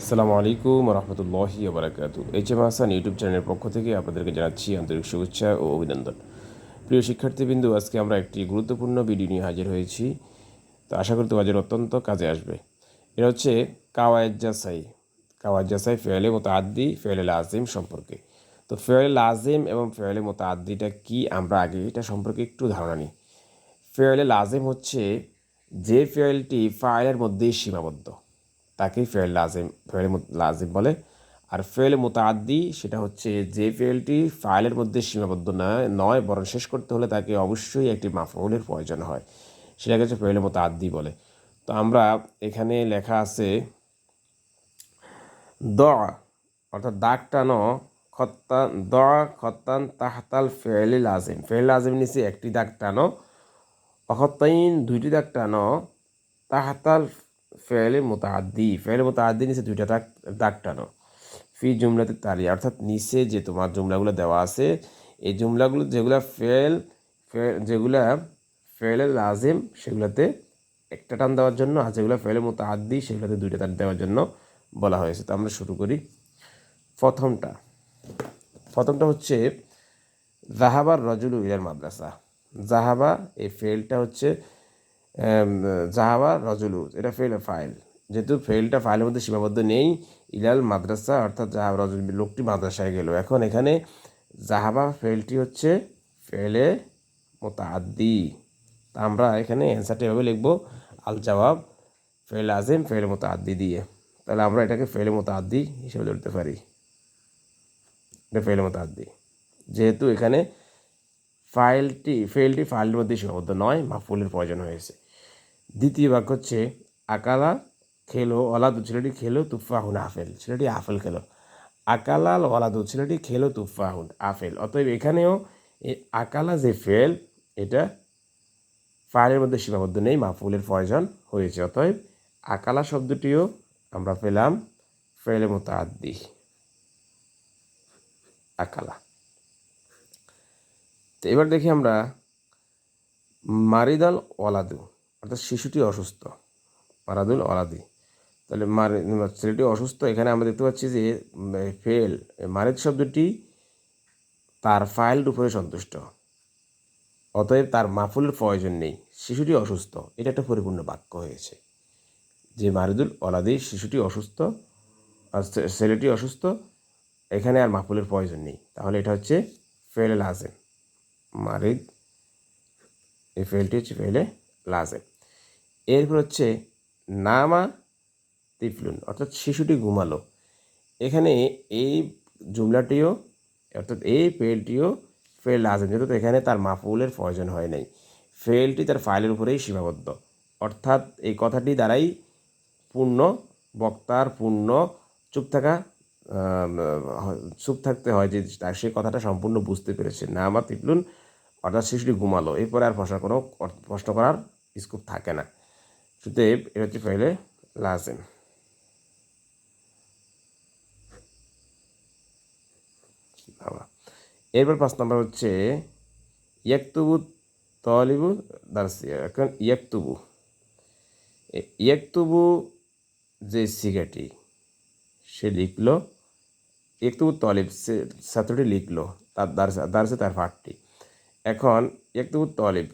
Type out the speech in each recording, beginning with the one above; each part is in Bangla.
আসসালামু আলাইকুম রহমতুল্লাহি বারাকাত এইচ এম হাসান ইউটিউব চ্যানেলের পক্ষ থেকে আপনাদেরকে জানাচ্ছি আন্তরিক শুভেচ্ছা ও অভিনন্দন। প্রিয় শিক্ষার্থীবৃন্দু, আজকে আমরা একটি গুরুত্বপূর্ণ ভিডিও নিয়ে হাজির হয়েছি। তো আশা করি তোমাদের অত্যন্ত কাজে আসবে। এটা হচ্ছে কাওয়ায়দ জাসাই কাওয়ায়দ জাসাই ফেয়ালে মতো আদ্দি ফেয়ালে লাজিম সম্পর্কে। তো ফেয়ালে লাজিম এবং ফেয়ালে মতো আদ্দিটা কী, আমরা আগে এটা সম্পর্কে একটু ধারণা নিই। ফেয়ালে লাজিম হচ্ছে যে ফেয়ালটি ফাইলের মধ্যেই সীমাবদ্ধ। তাকেই ফেল লাজিম ফেল লাজিম বলে। আর ফেল মোতাদ্দি সেটা হচ্ছে যে ফেলটি ফাইলের মধ্যে সীমাবদ্ধ নয় নয়, বরং শেষ করতে হলে তাকে অবশ্যই একটি মাফউলের প্রয়োজন হয়। সেটাকে হচ্ছে ফেল মোতাদ্দি বলে। তো আমরা এখানে লেখা আছে, দ, অর্থাৎ দাগ টানো খত্তান দ, খত্তান তাহতাল ফেল লাজিম। ফেল লাজিম নিচে একটি দাগ টানো অহত্তাইন দুইটি দাগ টানো, তাহতাল ফেলে মোতাদ্দি ফেলে মোতাদ্দি নিচে দুইটা দাগ দাগ টানো। ফি জুমলাতে তালি, অর্থাৎ নিচে যে তোমার জুমলাগুলো দেওয়া আছে, এই জুমলাগুলো যেগুলা ফেল যেগুলা ফেলে লাজিম, সেগুলোতে একটা টান দেওয়ার জন্য আর যেগুলো ফেলে মোতাদ্দি সেগুলোতে দুইটা টান দেওয়ার জন্য বলা হয়েছে। তো আমরা শুরু করি প্রথমটা। প্রথমটা হচ্ছে জাহাবার রজুল ইলার মাদ্রাসা। জাহাবা এই ফেলটা হচ্ছে জাহাবা রজুলু এটা ফেল ফাইল যেহেতু ফেলটা ফাইলের মধ্যে সীমাবদ্ধ নেই, ইলাল মাদ্রাসা, অর্থাৎ জাহাব রজুল লোকটি মাদ্রাসায় গেল। এখন এখানে জাহাবা ফেলটি হচ্ছে ফেলে মোতাদ্দি তা আমরা এখানে অ্যান্সারটা এভাবে লিখব আল জবাব ফেল আজিম ফেল মোতাদ্দি দিয়ে। তাহলে আমরা এটাকে ফেলে মোতাদ্দি হিসেবে ধরতে পারি। এটা ফেলে মোতাদ্দি যেহেতু এখানে ফাইলটি ফেলটি ফাইলের মধ্যে সীমাবদ্ধ নয়, মাফুলের প্রয়োজন হয়েছে। দ্বিতীয় বাক্য হচ্ছে, আকালা খেলো, অলাদু ছেলেটি খেলো তুফা তুফাহুন আফেল। ছেলেটি আফেল খেলো। আকালাল অলাদু ছেলেটি খেলো তুফা তুফাহুন আফেল। অতএব এখানেও এই আকালা যে ফেল এটা ফাইলের মধ্যে সীমাবদ্ধ নেই, মাফুলের প্রয়োজন হয়েছে। অতএব আকালা শব্দটিও আমরা পেলাম মতো আদি আকালা। তো এবার দেখি আমরা মারিদাল ওলাদু অর্থাৎ শিশুটি অসুস্থ, মারাদুল অলাদি তাহলে মার, ছেলেটি অসুস্থ, এখানে আমরা দেখতে পাচ্ছি যে ফেল মারিদ শব্দটি তার ফাইলের উপরে সন্তুষ্ট, অতএব তার মাফুলের প্রয়োজন নেই, শিশুটি অসুস্থ। এটা একটা পরিপূর্ণ বাক্য হয়েছে যে মারিদুল অলাদি শিশুটি অসুস্থ, আর ছেলেটি অসুস্থ, এখানে আর মাফুলের প্রয়োজন নেই। তাহলে এটা হচ্ছে ফেলে লাজেম। মারিদ এই ফেলটি হচ্ছে ফেলে লাজেম এরপর হচ্ছে নামা, তিফলুন, অর্থাৎ শিশুটি ঘুমালো। এখানে এই জুমলাটিও, অর্থাৎ এই ফেলটিও ফেল লাজেম যেহেতু এখানে তার মাফুলের প্রয়োজন হয় নাই। ফেলটি তার ফাইলের উপরেই সীমাবদ্ধ। অর্থাৎ এই কথাটি দ্বারাই পূর্ণ, বক্তার পূর্ণ, চুপ থাকা চুপ থাকতে হয় যে তার সেই কথাটা সম্পূর্ণ বুঝতে পেরেছে। না আমার তিপলুন অর্থাৎ শিশুটি ঘুমালো, এরপরে আর প্রশ্ন কোনো প্রশ্ন করার স্কোপ থাকে না। শুধু এটা হচ্ছে ফেলে লাজেম এরপর পাঁচ নম্বর হচ্ছে, ইয়াকতুবু তলিবু দার্সিয়া এখন ইয়াকতুবু ইয়াকতুবু যে সিগাটি সে লিখলো একটুবু তলিব সে ছাত্রটি লিখলো, তার দার্সে তার পাঠটি। এখন একটুবু তলিব।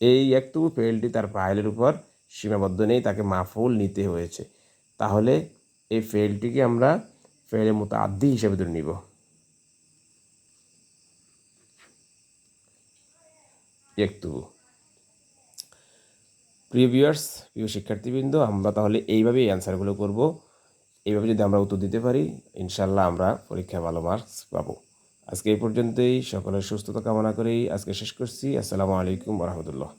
এই একটুকু ফেলটি তার ফাইলের উপর সীমাবদ্ধ নেই, তাকে মাফুল নিতে হয়েছে। তাহলে এই ফেলটিকে আমরা ফেলের মতো আদি হিসেবে ধরে নিব। একটু প্রিয় ভিউয়ার্স, প্রিয় শিক্ষার্থীবৃন্দ, আমরা তাহলে এইভাবেই অ্যান্সারগুলো করব। এইভাবে যদি আমরা উত্তর দিতে পারি ইনশাল্লাহ আমরা পরীক্ষায় ভালো মার্কস পাবো। আজকে এই পর্যন্তই। সকলের সুস্থতা কামনা করেই আজকে শেষ করছি। আসসালামু আলাইকুম রহমতুল্লাহ।